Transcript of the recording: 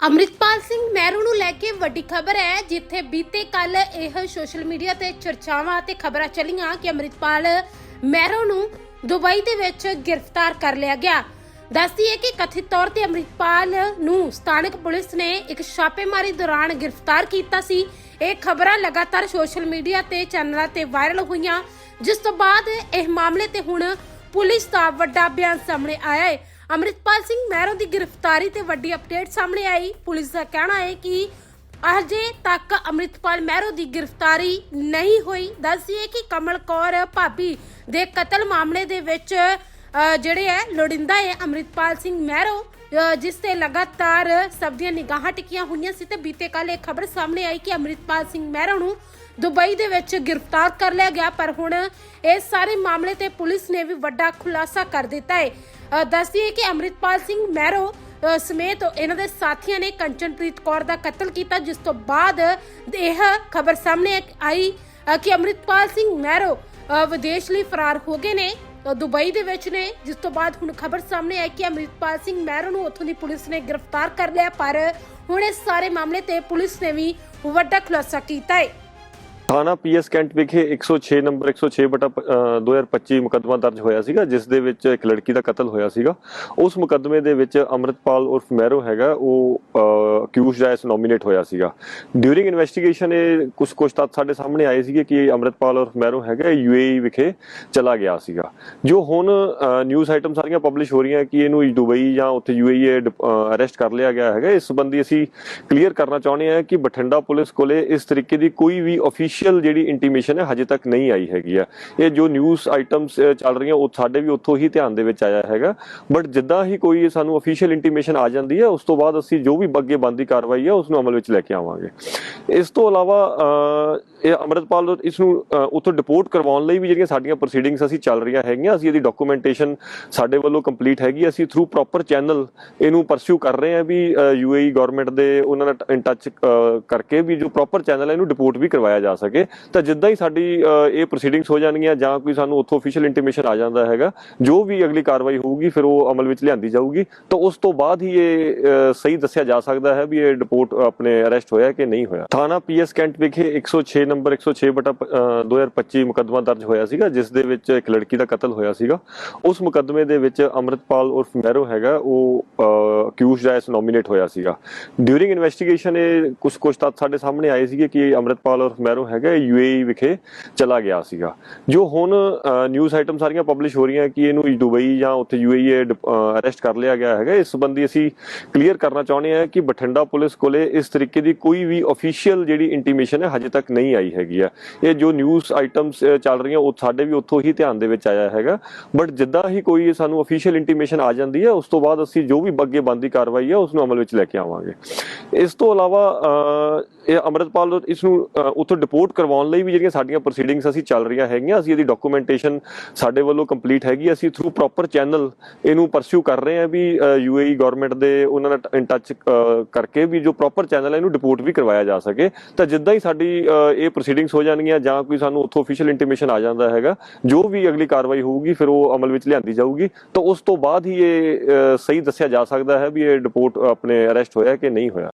ਅੰਮ੍ਰਿਤਪਾਲ ਸਿੰਘ ਮਹਿਰੂ ਨੂੰ ਲੈ ਕੇ ਵੱਡੀ ਖਬਰ ਹੈ, ਜਿੱਥੇ ਬੀਤੇ ਕੱਲ ਇਹ ਸੋਸ਼ਲ ਮੀਡੀਆ ਤੇ ਚਰਚਾਵਾਂ ਤੇ ਖਬਰਾਂ ਚੱਲੀਆਂ ਕਿ ਅੰਮ੍ਰਿਤਪਾਲ ਮਹਿਰੂ ਨੂੰ ਦੁਬਈ ਦੇ ਵਿੱਚ ਗ੍ਰਿਫਤਾਰ ਕਰ ਲਿਆ ਗਿਆ। ਦੱਸਦੀ ਹੈ ਕਿ ਕਥਿਤ ਤੌਰ ਤੇ ਅੰਮ੍ਰਿਤਪਾਲ ਨੂੰ ਸਥਾਨਕ ਪੁਲਿਸ ਨੇ ਇੱਕ ਛਾਪੇਮਾਰੀ ਦੌਰਾਨ ਗ੍ਰਿਫਤਾਰ ਕੀਤਾ ਸੀ। ਇਹ ਖਬਰਾਂ ਲਗਾਤਾਰ ਸੋਸ਼ਲ ਮੀਡੀਆ ਤੇ ਚੈਨਲਾਂ ਤੇ ਵਾਇਰਲ ਹੋਈਆਂ, ਜਿਸ ਤੋਂ ਬਾਅਦ ਇਹ ਮਾਮਲੇ ਤੇ ਹੁਣ ਪੁਲਿਸ ਦਾ ਵੱਡਾ ਬਿਆਨ ਸਾਹਮਣੇ ਆਇਆ ਹੈ। ਅੰਮ੍ਰਿਤਪਾਲ ਸਿੰਘ ਮਹਿਰੋ ਦੀ ਗ੍ਰਿਫਤਾਰੀ ਤੇ ਵੱਡੀ ਅਪਡੇਟ ਸਾਹਮਣੇ ਆਈ। ਪੁਲਿਸ ਦਾ ਕਹਿਣਾ ਹੈ ਕਿ ਅਜੇ ਤੱਕ ਅੰਮ੍ਰਿਤਪਾਲ ਮਹਿਰੋ ਦੀ ਗ੍ਰਿਫਤਾਰੀ ਨਹੀਂ ਹੋਈ। ਦੱਸੀਏ ਕਿ ਕਮਲ ਕੌਰ ਭਾਬੀ ਦੇ ਕਤਲ ਮਾਮਲੇ ਦੇ ਵਿੱਚ ਜਿਹੜੇ ਹੈ ਲੋੜਿੰਦਾ ਹੈ ਅੰਮ੍ਰਿਤਪਾਲ ਸਿੰਘ ਮਹਿਰੋ ਜਿਸ ਤੇ ਲਗਾਤਾਰ ਸਭ ਦੀਆਂ ਨਿਗਾਹਾਂ ਟਿਕੀਆਂ ਹੋਈਆਂ ਸੀ ਤੇ ਬੀਤੇ ਕੱਲ ਇਹ ਖਬਰ ਸਾਹਮਣੇ ਆਈ ਕਿ ਅੰਮ੍ਰਿਤਪਾਲ ਸਿੰਘ ਮਹਿਰੋ ਨੂੰ ਦੁਬਈ ਦੇ ਵਿੱਚ ਗ੍ਰਿਫਤਾਰ ਕਰ ਲਿਆ ਗਿਆ, ਪਰ ਹੁਣ ਇਸ ਸਾਰੇ ਮਾਮਲੇ ਤੇ ਪੁਲਿਸ ਨੇ ਵੀ ਵੱਡਾ ਖੁਲਾਸਾ ਕਰ ਦਿੱਤਾ ਹੈ ਦੱਸਦੀਏ ਕਿ ਅੰਮ੍ਰਿਤਪਾਲ ਸਿੰਘ ਮਹਿਰੋ ਸਮੇਤ ਇਹਨਾਂ ਦੇ ਸਾਥੀਆਂ ਨੇ ਕੰਚਨਪ੍ਰੀਤ ਕੌਰ ਦਾ ਕਤਲ ਕੀਤਾ, ਜਿਸ ਤੋਂ ਬਾਅਦ ਇਹ ਖਬਰ ਸਾਹਮਣੇ ਆਈ ਕਿ ਅੰਮ੍ਰਿਤਪਾਲ ਸਿੰਘ ਮਹਿਰੋ ਵਿਦੇਸ਼ ਲਈ ਫਰਾਰ ਹੋ ਗਏ ਨੇ। ਦੁਬਈ ਦੇ ਵਿੱਚ ਨੇ, ਜਿਸ ਤੋਂ ਬਾਅਦ ਹੁਣ ਖਬਰ ਸਾਹਮਣੇ ਆਈ ਕਿ ਅੰਮ੍ਰਿਤਪਾਲ ਸਿੰਘ ਮਹਿਰੋ ਨੂੰ ਉੱਥੋਂ ਦੀ ਪੁਲਿਸ ਨੇ ਗ੍ਰਿਫਤਾਰ ਕਰ ਲਿਆ, ਪਰ ਹੁਣ ਇਸ ਸਾਰੇ ਮਾਮਲੇ ਤੇ ਪੁਲਿਸ ਨੇ ਵੀ ਵੱਡਾ ਖੁਲਾਸਾ ਕੀਤਾ ਹੈ। ਥਾਣਾ ਪੀਐਸ ਕੈਂਟ ਵਿਖੇ 106 ਨੰਬਰ 106 ਬਟਾ ਪ- ਅ, 2025 ਮੁਕੱਦਮਾ ਦਰਜ ਹੋਇਆ ਸੀਗਾ ਜਿਸ ਦੇ ਵਿੱਚ ਇੱਕ ਲੜਕੀ ਦਾ ਕਤਲ ਹੋਇਆ ਸੀਗਾ। ਉਸ ਮੁਕੱਦਮੇ ਦੇ ਵਿੱਚ ਅਮਰਿਤਪਾਲ ਉਰਫ ਮਹਿਰੋ ਹੈਗਾ ਉਹ ਅਕਿਊਜ਼ਡ ਐਸ ਨੋਮੀਨੇਟ ਹੋਇਆ ਸੀਗਾ। ਡਿਊਰਿੰਗ ਇਨਵੈਸਟੀਗੇਸ਼ਨ ਇਹ ਕੁਝ ਕੁਝ ਤੱਥ ਸਾਡੇ ਸਾਹਮਣੇ ਆਏ ਸੀਗੇ ਕਿ ਅਮਰਿਤਪਾਲ ਉਰਫ ਮਹਿਰੋ ਹੈਗਾ ਯੂਏਈ ਵਿਖੇ ਚਲਾ ਗਿਆ ਸੀਗਾ। ਜੋ ਹੁਣ ਨਿਊਜ਼ ਆਈਟਮ ਸਾਰੀਆਂ ਪਬਲਿਸ਼ ਹੋ ਰਹੀਆਂ ਕਿ ਇਹਨੂੰ ਦੁਬਈ ਜਾਂ ਉੱਥੇ ਯੂਏਈ ਅਰੈਸਟ ਕਰ ਲਿਆ ਗਿਆ ਹੈਗਾ। ਇਸ ਸੰਬੰਧੀ ਅਸੀਂ ਕਲੀਅਰ ਕਰਨਾ ਚਾਹੁੰਦੇ ਹਾਂ ਕਿ ਬਠਿੰਡਾ ਪੁਲਿਸ ਕੋਲੇ ਇਸ ਤਰੀਕੇ ਦੀ ਕੋਈ ਵੀ ਅਫੀਸ਼ੀਅਲ ਜਿਹੜੀ ਇੰਟੀਮੇਸ਼ਨ ਹੈ, ਹਜੇ ਤੱਕ ਨਹੀਂ ਆਈ ਹੈਗੀ ਆ। ਇਹ ਜੋ ਨਿਊਜ਼ ਆਈਟਮਸ ਚੱਲ ਰਹੀਆਂ, ਉਹ ਸਾਡੇ ਵੀ ਉੱਥੋਂ ਹੀ ਧਿਆਨ ਦੇ ਵਿੱਚ ਆਇਆ ਹੈਗਾ। ਬਟ ਜਿੱਦਾਂ ਹੀ ਕੋਈ ਸਾਨੂੰ ਅਫੀਸ਼ੀਅਲ ਇੰਟੀਮੇਸ਼ਨ ਆ ਜਾਂਦੀ ਹੈ, ਉਸ ਤੋਂ ਬਾਅਦ ਅਸੀਂ ਜੋ ਵੀ ਅੱਗੇ ਬੰਦੀ ਕਾਰਵਾਈ ਹੈ ਉਸ ਨੂੰ ਅਮਲ ਵਿੱਚ ਲੈ ਕੇ ਆਵਾਂਗੇ। ਇਸ ਤੋਂ ਇਲਾਵਾ ਇਹ ਅਮਰਤਪਾਲ ਇਸ ਨੂੰ ਉੱਥੋਂ ਡਿਪੋਰਟ ਕਰਵਾਉਣ ਲਈ ਵੀ ਜਿਹੜੀਆਂ ਸਾਡੀਆਂ ਪ੍ਰੋਸੀਡਿੰਗਸ ਅਸੀਂ ਚੱਲ ਰਹੀਆਂ ਹੈਗੀਆਂ, ਅਸੀਂ ਇਹਦੀ ਡਾਕੂਮੈਂਟੇਸ਼ਨ ਸਾਡੇ ਵੱਲੋਂ ਕੰਪਲੀਟ ਹੈਗੀ ਅਸੀਂ ਥਰੂ ਪ੍ਰੋਪਰ ਚੈਨਲ ਇਹਨੂੰ ਪਰਸਿਊ ਕਰ ਰਹੇ ਹਾਂ ਵੀ ਯੂਏਈ ਗਵਰਨਮੈਂਟ ਦੇ ਉਹਨਾਂ ਨਾਲ ਇਨ ਟੱਚ ਕਰਕੇ ਵੀ ਜੋ ਪ੍ਰੋਪਰ ਚੈਨਲ ਹੈ, ਇਹਨੂੰ ਡਿਪੋਰਟ ਵੀ ਕਰਵਾਇਆ ਜਾ ਸਕੇ। ਤਾਂ ਜਿੱਦਾਂ ਹੀ ਸਾਡੀ ਇਹ ਪ੍ਰੋਸੀਡਿੰਗਸ ਹੋ ਜਾਣਗੀਆਂ ਜਾਂ ਕੋਈ ਸਾਨੂੰ ਉੱਥੋਂ ਅਫੀਸ਼ੀਅਲ ਇੰਟੀਮੇਸ਼ਨ ਆ ਜਾਂਦਾ ਹੈਗਾ, ਜੋ ਵੀ ਅਗਲੀ ਕਾਰਵਾਈ ਹੋਊਗੀ, ਫਿਰ ਉਹ ਅਮਲ ਵਿੱਚ ਲਿਆਂਦੀ ਜਾਊਗੀ। ਤਾਂ ਉਸ ਤੋਂ ਬਾਅਦ ਹੀ ਇਹ ਸਹੀ ਦੱਸਿਆ ਜਾ ਸਕਦਾ ਹੈ ਵੀ ਇਹ ਡਿਪੋਰਟ ਆਪਣੇ ਅਰੈਸਟ ਹੋਇਆ ਕਿ ਨਹੀਂ ਹੋਇਆ। ਥਾਣਾ ਪੀਐਸ ਕੈਂਟ ਵਿਖੇ 106 ਨੰਬਰ 106 ਬਟਾ 2025 ਮੁਕੱਦਮਾ ਦਰਜ ਹੋਇਆ ਸੀਗਾ, ਜਿਸ ਦੇ ਵਿੱਚ ਇੱਕ ਲੜਕੀ ਦਾ ਕਤਲ ਹੋਇਆ ਸੀਗਾ। ਉਸ ਮੁਕੱਦਮੇ ਦੇ ਵਿੱਚ ਅਮਰਿਤਪਾਲ ਉਰਫ ਮੈਰੋ ਹੈਗਾ, ਉਹ ਅਕਿਊਜ਼ਡ ਐਸ ਨੋਮੀਨੇਟ ਹੋਇਆ ਸੀਗਾ। ਡਿਊਰਿੰਗ ਇਨਵੈਸਟੀਗੇਸ਼ਨ ਇਹ ਕੁਝ ਕੁਝ ਤੱਥ ਸਾਡੇ ਸਾਹਮਣੇ ਆਏ ਸੀਗੇ ਕਿ ਅਮਰਿਤਪਾਲ ਉਰਫ ਮਹਿਰੋ ਹੈਗਾ ਯੂਏਈ ਵਿਖੇ ਚਲਾ ਗਿਆ ਸੀਗਾ। ਜੋ ਹੁਣ ਨਿਊਜ਼ ਆਈਟਮ ਸਾਰੀਆਂ ਪਬਲਿਸ਼ ਹੋ ਰਹੀਆਂ ਕਿ ਇਹਨੂੰ ਦੁਬਈ ਜਾਂ ਉੱਥੇ ਯੂਏਈ ਅਰੈਸਟ ਕਰ ਲਿਆ ਗਿਆ ਹੈਗਾ। ਇਸ ਸੰਬੰਧੀ ਅਸੀਂ ਕਲੀਅਰ ਕਰਨਾ ਚਾਹੁੰਦੇ ਹਾਂ ਕਿ ਬਠਿੰਡਾ ਪੁਲਿਸ ਕੋਲੇ ਇਸ ਤਰੀਕੇ ਦੀ ਕੋਈ ਵੀ ਅਫੀਸ਼ੀਅਲ ਜਿਹੜੀ ਇੰਟੀਮੇਸ਼ਨ ਹੈ ਹਜੇ ਤੱਕ ਨਹੀਂ ਆਈ ਹੈਗੀ ਆ। ਇਹ ਜੋ ਨਿਊਜ਼ ਆਈਟਮਸ ਚੱਲ ਰਹੀਆਂ ਉਹ ਸਾਡੇ ਵੀ ਉੱਥੋਂ ਹੀ ਧਿਆਨ ਦੇ ਵਿੱਚ ਆਇਆ ਹੈਗਾ। ਬਟ ਜਿੱਦਾਂ ਹੀ ਕੋਈ ਸਾਨੂੰ ਅਫੀਸ਼ੀਅਲ ਇੰਟੀਮੇਸ਼ਨ ਆ ਜਾਂਦੀ ਹੈ ਉਸ ਤੋਂ ਬਾਅਦ ਅਸੀਂ ਜੋ ਵੀ ਅੱਗੇ ਬੰਦੀ ਕਾਰਵਾਈ ਹੈ ਉਸ ਨੂੰ ਅਮਲ ਵਿੱਚ ਲੈ ਕੇ ਆਵਾਂਗੇ। ਇਸ ਤੋਂ ਇਲਾਵਾ ਅਹ, ਇਹ ਅਮਰਿਤਪਾਲ ਇਸ ਨੂੰ ਉੱਥੋਂ ਡਿਪੋਰਟ ਕਰਵਾਉਣ ਲਈ ਵੀ ਜਿਹੜੀਆਂ ਸਾਡੀਆਂ ਪ੍ਰੋਸੀਡਿੰਗਸ ਅਸੀਂ ਚੱਲ ਰਹੀਆਂ ਹੈਗੀਆਂ ਅਸੀਂ ਇਹਦੀ ਡਾਕੂਮੈਂਟੇਸ਼ਨ ਸਾਡੇ ਵੱਲੋਂ ਕੰਪਲੀਟ ਹੈਗੀ ਅਸੀਂ ਥਰੂ ਪ੍ਰੋਪਰ ਚੈਨਲ ਇਹਨੂੰ ਪਰਸਿਊ ਕਰ ਰਹੇ ਹਾਂ ਵੀ ਯੂਏਈ ਗਵਰਨਮੈਂਟ ਦੇ ਉਹਨਾਂ ਨਾਲ ਇਨ ਟੱਚ ਕਰਕੇ ਵੀ ਜੋ ਪ੍ਰੋਪਰ ਚੈਨਲ ਹੈ ਇਹਨੂੰ ਡਿਪੋਰਟ ਵੀ ਕਰਵਾਇਆ ਜਾ ਸਕੇ। ਤਾਂ ਜਿੱਦਾਂ ਹੀ ਸਾਡੀ ਅਹ, ਇਹ ਪ੍ਰੋਸੀਡਿੰਗਸ ਹੋ ਜਾਣਗੀਆਂ ਜਾਂ ਕੋਈ ਸਾਨੂੰ ਉੱਥੋਂ ਅਫੀਸ਼ੀਅਲ ਇੰਟੀਮੇਸ਼ਨ ਆ ਜਾਂਦਾ ਹੈਗਾ ਜੋ ਵੀ ਅਗਲੀ ਕਾਰਵਾਈ ਹੋਊਗੀ ਫਿਰ ਉਹ ਅਮਲ ਵਿੱਚ ਲਿਆਂਦੀ ਜਾਊਗੀ। ਤਾਂ ਉਸ ਤੋਂ ਬਾਅਦ ਹੀ ਇਹ ਸਹੀ ਦੱਸਿਆ ਜਾ ਸਕਦਾ ਹੈ ਵੀ ਇਹ ਡਿਪੋਰਟ ਆਪਣੇ ਅਰੈਸਟ ਹੋਇਆ ਕਿ ਨਹੀਂ ਹੋਇਆ।